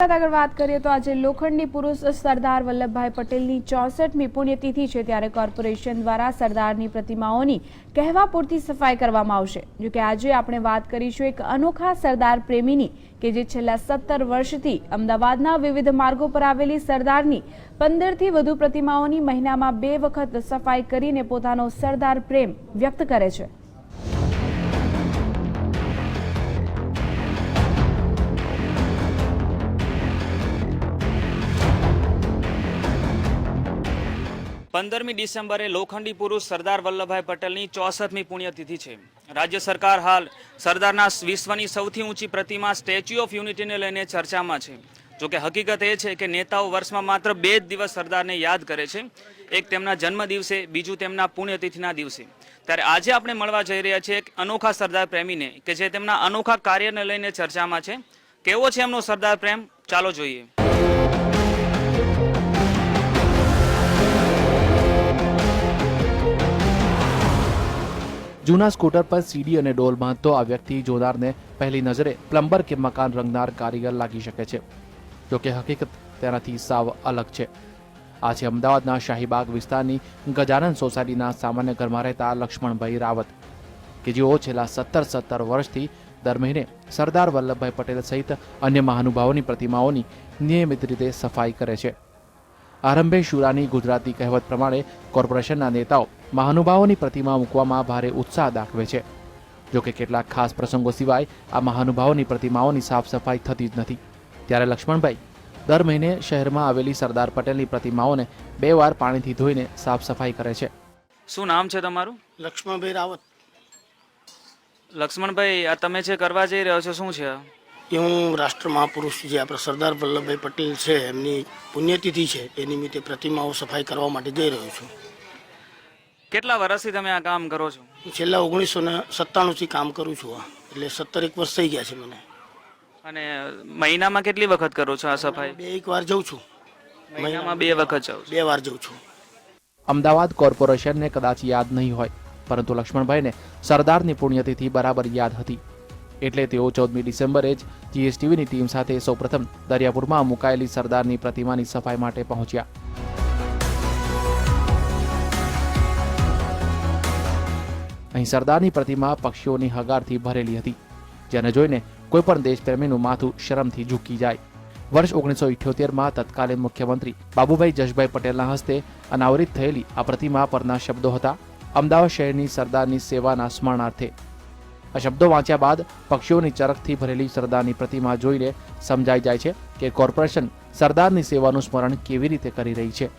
આગળ વાત કરીએ તો આજે લોખંડી પુરુષ સરદાર વલ્લભભાઈ પટેલની ચોસઠમી પુણ્યતિથિ છે ત્યારે કોર્પોરેશન દ્વારા સરદારની પ્રતિમાઓની કહેવા પૂરતી સફાઈ કરવામાં આવશે. જોકે આજે આપણે વાત કરીશું એક અનોખા સરદાર પ્રેમીની કે જે છેલ્લા સત્તર વર્ષથી અમદાવાદના વિવિધ માર્ગો પર આવેલી સરદારની પંદરથી વધુ પ્રતિમાઓની મહિનામાં બે વખત સફાઈ કરીને પોતાનો સરદાર પ્રેમ વ્યક્ત કરે છે. પંદરમી ડિસેમ્બરે લોખંડી પુરુષ સરદાર વલ્લભભાઈ પટેલની ચોસઠમી પુણ્યતિથિ છે. રાજ્ય સરકાર હાલ સરદારના વિશ્વની સૌથી ઊંચી પ્રતિમા સ્ટેચ્યુ ઓફ યુનિટીને લઈને ચર્ચામાં છે. જોકે હકીકત એ છે કે નેતાઓ વર્ષમાં માત્ર બે જ દિવસ સરદારને યાદ કરે છે. એક તેમના જન્મ દિવસે બીજું તેમના પુણ્યતિથિના દિવસે. ત્યારે આજે આપણે મળવા જઈ રહ્યા છીએ એક અનોખા સરદાર પ્રેમીને, કે જે તેમના અનોખા કાર્યને લઈને ચર્ચામાં છે. કેવો છે એમનો સરદાર પ્રેમ? ચાલો જોઈએ. જૂના સ્કૂટર પર સીડી અને ડોલ બાંધતો આ વ્યક્તિ જોનારને પહેલી નજરે પ્લમ્બર કે મકાન રંગનાર કારીગર લાગી શકે છે. જોકે હકીકત તેનાથી સાવ અલગ છે. આ છે અમદાવાદના શાહીબાગ વિસ્તારની ગજાનન સોસાયટીના સામાન્ય ઘરમાં રહેતા લક્ષ્મણભાઈ રાવત, કે જેઓ છેલ્લા સત્તર સત્તર વર્ષથી દર મહિને સરદાર વલ્લભભાઈ પટેલ સહિત અન્ય મહાનુભાવોની પ્રતિમાઓની નિયમિત રીતે સફાઈ કરે છે. આરંભે શુરાની ગુજરાતી કહેવત પ્રમાણે કોર્પોરેશનના નેતાઓ મહાનુભાવોની પ્રતિમા મૂકવામાં ભારે ઉત્સાહ દાખવે છે. જોકે કેટલાક ખાસ પ્રસંગો સિવાય આ મહાનુભાવોની પ્રતિમાઓની સાફ સફાઈ થતી જ નથી. ત્યારે લક્ષ્મણભાઈ દર મહિને શહેરમાં આવેલી સરદાર પટેલની પ્રતિમાઓને બે વાર પાણીથી ધોઈને સાફ સફાઈ કરે છે. શું નામ છે તમારું? લક્ષ્મણભાઈ રાવત. લક્ષ્મણભાઈ આ તમે જે કરવા જઈ રહ્યો છો શું છે? એ હું રાષ્ટ્ર મહાપુરુષ જે આપણે સરદાર વલ્લભભાઈ પટેલ છે એમની પુણ્યતિથિ છે એ નિમિત્તે પ્રતિમાઓ સફાઈ કરવા માટે જઈ રહ્યો છું. કેટલા વર્ષથી તમે આ કામ કરો છો? હું છેલ્લા ઓગણીસો ને સત્તાણુંથી કામ કરું છું આ. એટલે સત્તર એક વર્ષ થઈ ગયા છે મને. અને મહિનામાં કેટલી વખત કરો છો આ સફાઈ? બે એક વાર જઉં છું. મહિનામાં બે વખત જાઉં છો? બે વાર જઉં છું. અમદાવાદ કોર્પોરેશનને કદાચ યાદ નહીં હોય પરંતુ લક્ષ્મણભાઈને સરદારની પુણ્યતિથિ બરાબર યાદ હતી. એટલે તેઓ ચૌદમી ડિસેમ્બરે જ જીએસટીવીની ટીમ સાથે સૌપ્રથમ દરિયાપુરમાં મુકાયેલી સરદારની પ્રતિમાની સફાઈ માટે પહોંચ્યા. અહીં સરદારની પ્રતિમા પક્ષીઓની હગારથી ભરેલી હતી, જેને જોઈને કોઈ પણ દેશપ્રેમીનું માથું શરમથી ઝૂકી જાય. વર્ષ ઓગણીસો ઇઠ્યોતેરમાં તત્કાલીન મુખ્યમંત્રી બાબુભાઈ જશભાઈ પટેલના હસ્તે અનાવરિત થયેલી આ પ્રતિમા પરના શબ્દો હતા, અમદાવાદ શહેરની સરદારની સેવાના સ્મરણાર્થે. આ શબ્દો વાંચ્યા બાદ પક્ષીઓની ચરકથી ભરેલી સરદારની પ્રતિમા જોઈને સમજાઈ જાય છે કે કોર્પોરેશન સરદારની સેવાનું સ્મરણ કેવી રીતે કરી રહી છે.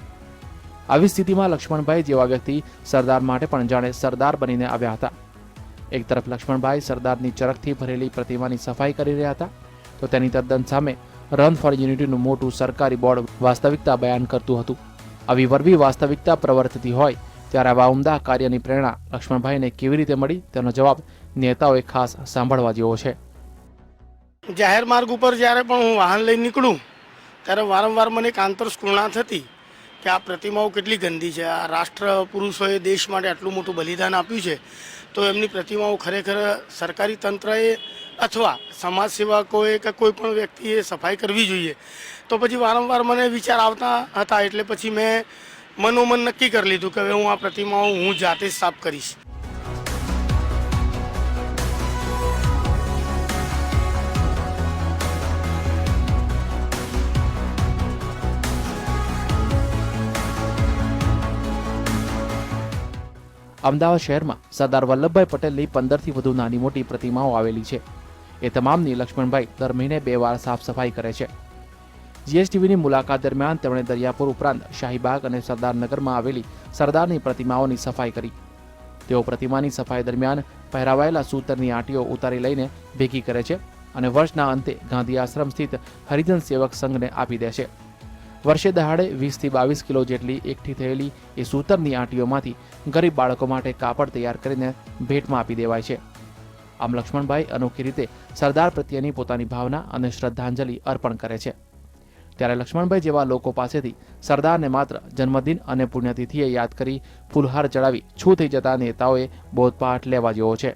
આવી સ્થિતિમાં લક્ષ્મણભાઈ જેવા વ્યક્તિ સરદાર માટે પણ જાણે સરદાર બનીને આવ્યા હતા. એક તરફ લક્ષ્મણભાઈ સરદારની ચરકથી ભરેલી પ્રતિમાની સફાઈ કરી રહ્યા હતા, તો તેની તદ્દન સામે રન ફોર યુનિટીનું મોટું સરકારી બોર્ડ વાસ્તવિકતા બયાન કરતું હતું. આવી વરવી વાસ્તવિકતા પ્રવર્તતી હોય ત્યારે આવા ઉમદા કાર્યની પ્રેરણા લક્ષ્મણભાઈને કેવી રીતે મળી તેનો જવાબ નેતાઓએ ખાસ સાંભળવા જેવો છે. જાહેર માર્ગ ઉપર જ્યારે પણ હું વાહન લઈને નીકળું, ત્યારે વારંવાર મને એક આંતર આંતરસ્ફૂર્ણા થતી કે આ પ્રતિમાઓ કેટલી ગંદી છે? આ રાષ્ટ્ર પુરુષોએ દેશ માટે આટલું મોટું બલિદાન આપ્યું છે. તો એમની પ્રતિમાઓ ખરેખર સરકારી તંત્રએ અથવા સમાજ સેવકોએ કે કોઈ પણ વ્યક્તિએ સફાઈ કરવી જોઈએ? તો પછી વારંવાર મને વિચાર આવતા હતા એટલે પછી મેં મનોમન નક્કી કરી લીધું કે હવે હું આ પ્રતિમાઓ હું જાતે જ સાફ કરીશ. અમદાવાદ શહેરમાં સરદાર વલ્લભભાઈ પટેલની પંદરથી વધુ નાની મોટી પ્રતિમાઓ આવેલી છે. એ તમામની લક્ષ્મણભાઈ દર મહિને બે વાર સાફ સફાઈ કરે છે. જીએસટીવીની મુલાકાત દરમિયાન તેમણે દરિયાપુર ઉપરાંત શાહીબાગ અને સરદારનગરમાં આવેલી સરદારની પ્રતિમાઓની સફાઈ કરી. તેઓ પ્રતિમાની સફાઈ દરમિયાન પહેરાવાયેલા સૂતરની આંટીઓ ઉતારી લઈને ભેગી કરે છે અને વર્ષના અંતે ગાંધી આશ્રમ સ્થિત હરિજન સેવક સંઘને આપી દે છે. વર્ષે દહાડે વીસથી બાવીસ કિલો જેટલી એકઠી થયેલી એ સૂતરની આંટીઓમાંથી ગરીબ બાળકો માટે કાપડ તૈયાર કરીને ભેટમાં આપી દેવાય છે. આમ લક્ષ્મણભાઈ અનોખી રીતે સરદાર પ્રત્યેની પોતાની ભાવના અને શ્રદ્ધાંજલિ અર્પણ કરે છે. ત્યારે લક્ષ્મણભાઈ જેવા લોકો પાસેથી સરદારને માત્ર જન્મદિન અને પુણ્યતિથિએ યાદ કરી ફૂલહાર ચડાવી છૂ થઈ જતા નેતાઓએ બોધપાઠ લેવા જેવો છે.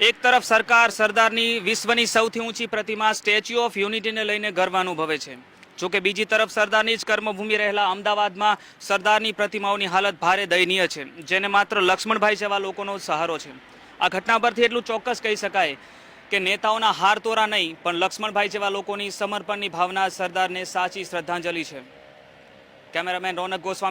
એક તરફ સરકાર સરદારની વિશ્વની સૌથી ઊંચી પ્રતિમા સ્ટેચ્યુ ઓફ યુનિટીને લઈને ગર્વ અનુભવે છે. જોકે બીજી તરફ સરદારની જ કર્મભૂમિ રહેલા અમદાવાદમાં સરદારની પ્રતિમાઓની હાલત ભારે દયનીય છે, જેને માત્ર લક્ષ્મણભાઈ જેવા લોકોનો સહારો છે. આ ઘટના પરથી એટલું ચોક્કસ કહી શકાય કે નેતાઓના હાર તોરા નહીં, પણ લક્ષ્મણભાઈ જેવા લોકોની સમર્પણની ભાવના સરદારને સાચી શ્રદ્ધાંજલિ છે. કેમેરામેન રોનક ગોસ્વામી